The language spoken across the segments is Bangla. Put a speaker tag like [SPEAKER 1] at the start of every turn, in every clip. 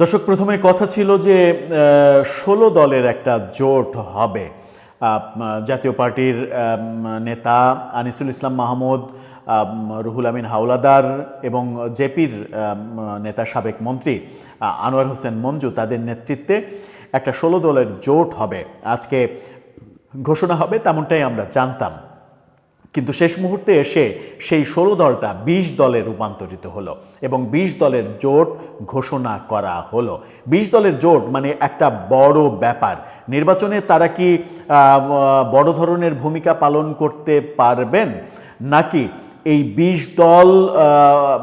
[SPEAKER 1] দর্শক, প্রথমে কথা ছিল যে ষোলো দলের একটা জোট হবে। জাতীয় পার্টির নেতা আনিসুল ইসলাম মাহমুদ রুহুল আমিন হাওলাদার এবং জেপির নেতা সাবেক মন্ত্রী আনোয়ার হোসেন মঞ্জু তাদের নেতৃত্বে একটা ষোলো দলের জোট হবে। আজকে ঘোষণা হবে, তেমনটাই আমরা জানতাম। কিন্তু শেষ মুহূর্তে এসে সেই ষোলো দলটা বিশ দলে রূপান্তরিত হলো এবং বিশ দলের জোট ঘোষণা করা হলো। বিশ দলের জোট মানে একটা বড় ব্যাপার। নির্বাচনে তারা কি বড় ধরনের ভূমিকা পালন করতে পারবেন? নাকি এই বিশ দল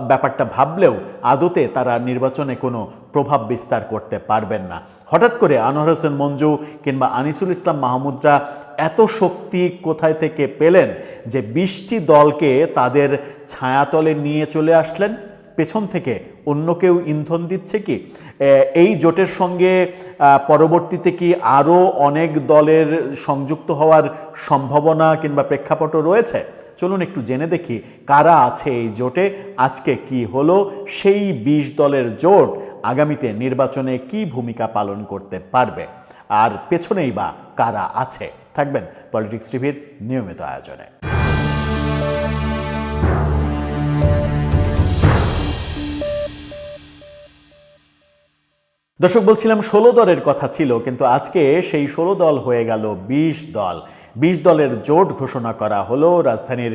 [SPEAKER 1] ব্যাপারটা ভাবলেও আদতে তারা নির্বাচনে কোনো প্রভাব বিস্তার করতে পারবেন না। হঠাৎ করে আনোয়ার হোসেন মঞ্জু কিংবা আনিসুল ইসলাম মাহমুদরা এত শক্তি কোথায় থেকে পেলেন যে বিশটি দলকে তাদের ছায়াতলে নিয়ে চলে আসলেন? পেছন থেকে অন্য কেউ ইন্ধন দিচ্ছে কি? এই জোটের সঙ্গে পরবর্তীতে কি আরও অনেক দলের সংযুক্ত হওয়ার সম্ভাবনা কিংবা প্রেক্ষাপটও রয়েছে? চলুন একটু জেনে দেখি কারা আছে এই জোটে, আজকে কি হলো, সেই বিশ দলের জোট আগামীতে নির্বাচনে কি ভূমিকা পালন করতে পারবে, আর পেছনেই বা কারা আছে? থাকবেন পলিটিক্স টিভির নিয়মিত আয়োজনে। দর্শক, বলছিলাম ষোলো দলের কথা ছিল, কিন্তু আজকে সেই ষোলো দল হয়ে গেল বিশ দল। বিশ দলের জোট ঘোষণা করা হলো রাজধানীর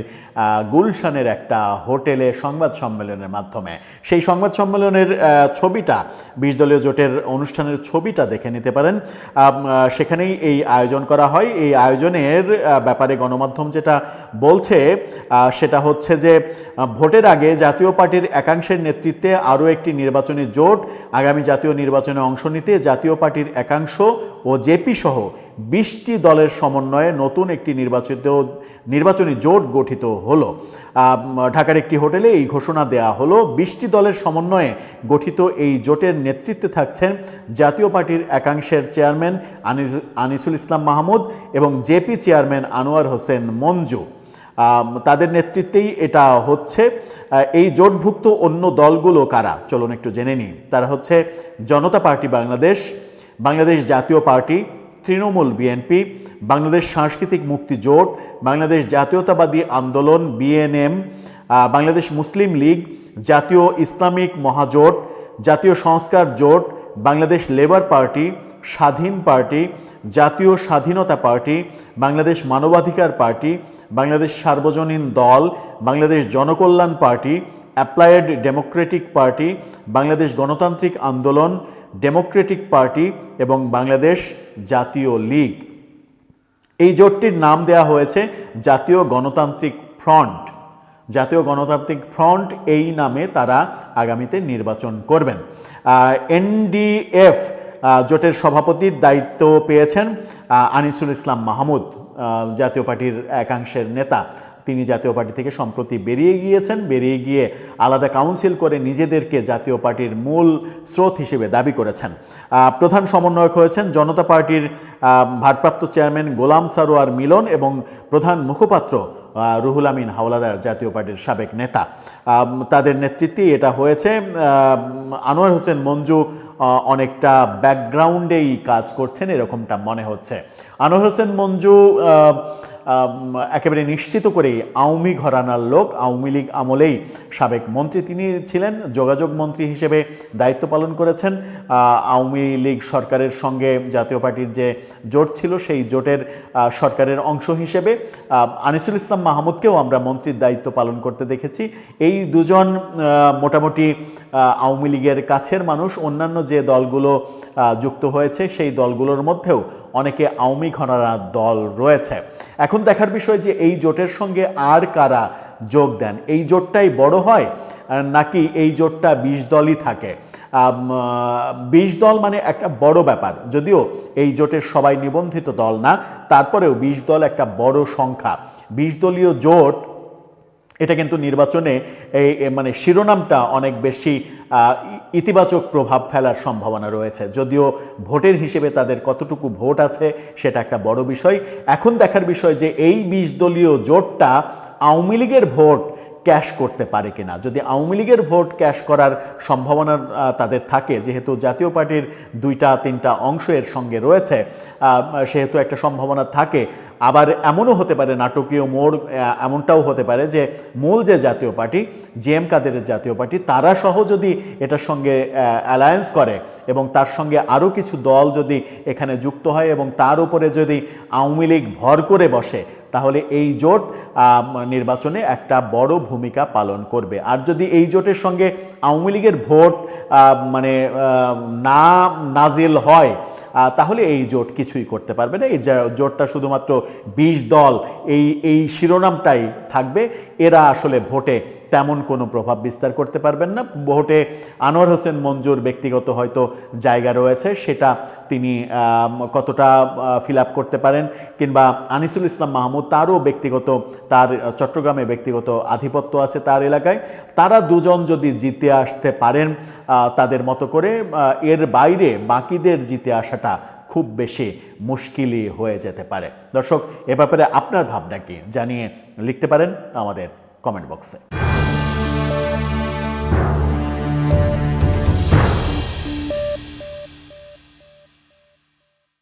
[SPEAKER 1] গুলশানের একটা হোটেলে সংবাদ সম্মেলনের মাধ্যমে। সেই সংবাদ সম্মেলনের ছবিটা, বিশ দলীয় জোটের অনুষ্ঠানের ছবিটা দেখে নিতে পারেন। সেখানেই এই আয়োজন করা হয়। এই আয়োজনের ব্যাপারে গণমাধ্যম যেটা বলছে সেটা হচ্ছে যে ভোটের আগে জাতীয় পার্টির একাংশের নেতৃত্বে আরও একটি নির্বাচনী জোট, আগামী জাতীয় নির্বাচনে অংশ নিতে জাতীয় পার্টির একাংশ ও জেপি সহ বিশটি দলের সমন্বয়ে নতুন একটি নির্বাচিত, নির্বাচনী জোট গঠিত হলো। ঢাকার একটি হোটেলে এই ঘোষণা দেয়া হলো, বিশটি দলের সমন্বয়ে গঠিত এই জোটের নেতৃত্বে থাকছেন জাতীয় পার্টির একাংশের চেয়ারম্যান আনিসুল ইসলাম মাহমুদ এবং জেপি চেয়ারম্যান আনোয়ার হোসেন মঞ্জু। তাদের নেতৃত্বেই এটা হচ্ছে। এই জোটভুক্ত অন্য দলগুলো কারা? চলুন একটু জেনে নিই। তারা হচ্ছে জনতা পার্টি বাংলাদেশ বাংলাদেশ জাতীয় পার্টি তৃণমূল বিএনপি, বাংলাদেশ সাংস্কৃতিক মুক্তি জোট, বাংলাদেশ জাতীয়তাবাদী আন্দোলন বিএনএম বাংলাদেশ মুসলিম লীগ, জাতীয় ইসলামিক মহাজোট, জাতীয় সংস্কার জোট, বাংলাদেশ লেবার পার্টি, স্বাধীন পার্টি, জাতীয় স্বাধীনতা পার্টি, বাংলাদেশ মানবাধিকার পার্টি, বাংলাদেশ সার্বজনীন দল, Bangladesh Janakalyan party, applied democratic party, Bangladesh গণতান্ত্রিক আন্দোলন ডেমোক্রেটিক পার্টি এবং বাংলাদেশ জাতীয় লীগ। এই জোটটির নাম দেয়া হয়েছে জাতীয় গণতান্ত্রিক ফ্রন্ট। জাতীয় গণতান্ত্রিক ফ্রন্ট এই নামে তারা আগামীতে নির্বাচন করবেন। এনডিএফ জোটের সভাপতির দায়িত্ব পেয়েছেন আনিসুল ইসলাম মাহমুদ জাতীয় পার্টির একাংশের নেতা। তিনি জাতীয় পার্টি থেকে সম্প্রতি বেরিয়ে গিয়েছেন। বেরিয়ে গিয়ে আলাদা কাউন্সিল করে নিজেদেরকে জাতীয় পার্টির মূল স্রোত হিসেবে দাবি করেছেন। প্রধান সমন্বয়ক হয়েছেন জনতা পার্টির ভারপ্রাপ্ত চেয়ারম্যান গোলাম সারোয়ার মিলন এবং প্রধান মুখপাত্র রুহুল আমিন হাওলাদার জাতীয় পার্টির সাবেক নেতা। তাদের নেতৃত্বে এটা হয়েছে। আনোয়ার হোসেন মঞ্জু অনেকটা ব্যাকগ্রাউন্ডেই কাজ করছেন, এরকমটা মনে হচ্ছে। আনোয়ার হোসেন মঞ্জু একেবারে নিশ্চিত করেই আওয়ামী ঘরানার লোক, আওয়ামী লীগ আমলেই সাবেক মন্ত্রী তিনি ছিলেন, যোগাযোগ মন্ত্রী হিসেবে দায়িত্ব পালন করেছেন। আওয়ামী লীগ সরকারের সঙ্গে জাতীয় পার্টির যে জোট ছিল, সেই জোটের সরকারের অংশ হিসেবে। আনিসুল ইসলাম মাহমুদকেও আমরা মন্ত্রীর দায়িত্ব পালন করতে দেখেছি। এই দুজন মোটামুটি আওয়ামী লীগের কাছের মানুষ, অন্যান্য যে দলগুলো যুক্ত হয়েছে, সেই দলগুলোর মধ্যেও অনেকে আওয়ামী ঘনারা দল রয়েছে। এখন দেখার বিষয় যে এই জোটের সঙ্গে আর কারা যোগ দেন। এই জোটটাই বড় হয় নাকি এই জোটটা বিশ দলই থাকে? বিশ দল মানে একটা বড় ব্যাপার। যদিও এই জোটের সবাই নিবন্ধিত দল না, তারপরেও বিশ দল একটা বড় সংখ্যা। বিশ দলীয় জোট, এটা কিন্তু নির্বাচনে এই মানে শিরোনামটা অনেক বেশি ইতিবাচক প্রভাব ফেলার সম্ভাবনা রয়েছে। যদিও ভোটের হিসেবে তাদের কতটুকু ভোট আছে, সেটা একটা বড় বিষয়। এখন দেখার বিষয় যে এই বিশ দলীয় জোটটা আওয়ামী লীগের ভোট ক্যাশ করতে পারে কিনা? যদি আওয়ামী লীগের ভোট ক্যাশ করার সম্ভাবনা তাদের থাকে, যেহেতু জাতীয় পার্টির দুইটা, তিনটা অংশ এর সঙ্গে রয়েছে সেহেতু একটা সম্ভাবনা থাকে। আবার এমনও হতে পারে, নাটকীয় মোড় এমনটাও হতে পারে যে মূল যে জাতীয় পার্টি, জে এম কাদেরের জাতীয় পার্টি, তারা সহ যদি এটার সঙ্গে অ্যালায়েন্স করে এবং তার সঙ্গে আরও কিছু দল যদি এখানে যুক্ত হয় এবং তার উপরে যদি আওয়ামী লীগ ভর করে বসে তাহলে এই জোট নির্বাচনে একটা বড় ভূমিকা পালন করবে। আর যদি এই জোটের সঙ্গে আওয়ামী লীগের ভোট মানে না, নাজিল হয় তাহলে এই জোট কিছুই করতে পারবে না। এই জোটটা শুধুমাত্র বিশ দল, এই এই শিরোনামটাই থাকবে। এরা আসলে ভোটে তেমন কোনো প্রভাব বিস্তার করতে পারবেন না। ভোটে আনোয়ার হোসেন মঞ্জুর ব্যক্তিগত হয়তো জায়গা রয়েছে, সেটা তিনি কতটা ফিল করতে পারেন, কিংবা আনিসুল ইসলাম মাহমুদ তারও ব্যক্তিগত, তার চট্টগ্রামে ব্যক্তিগত আধিপত্য আছে তার এলাকায়। তারা দুজন যদি জিতে আসতে পারেন তাদের মতো করে এর বাইরে বাকিদের জিতে আসাটা খুব বেশি মুশকিলই হয়ে যেতে পারে। দর্শক, এ ব্যাপারে আপনার ভাবনা কি জানিয়ে লিখতে পারেন আমাদের কমেন্ট বক্সে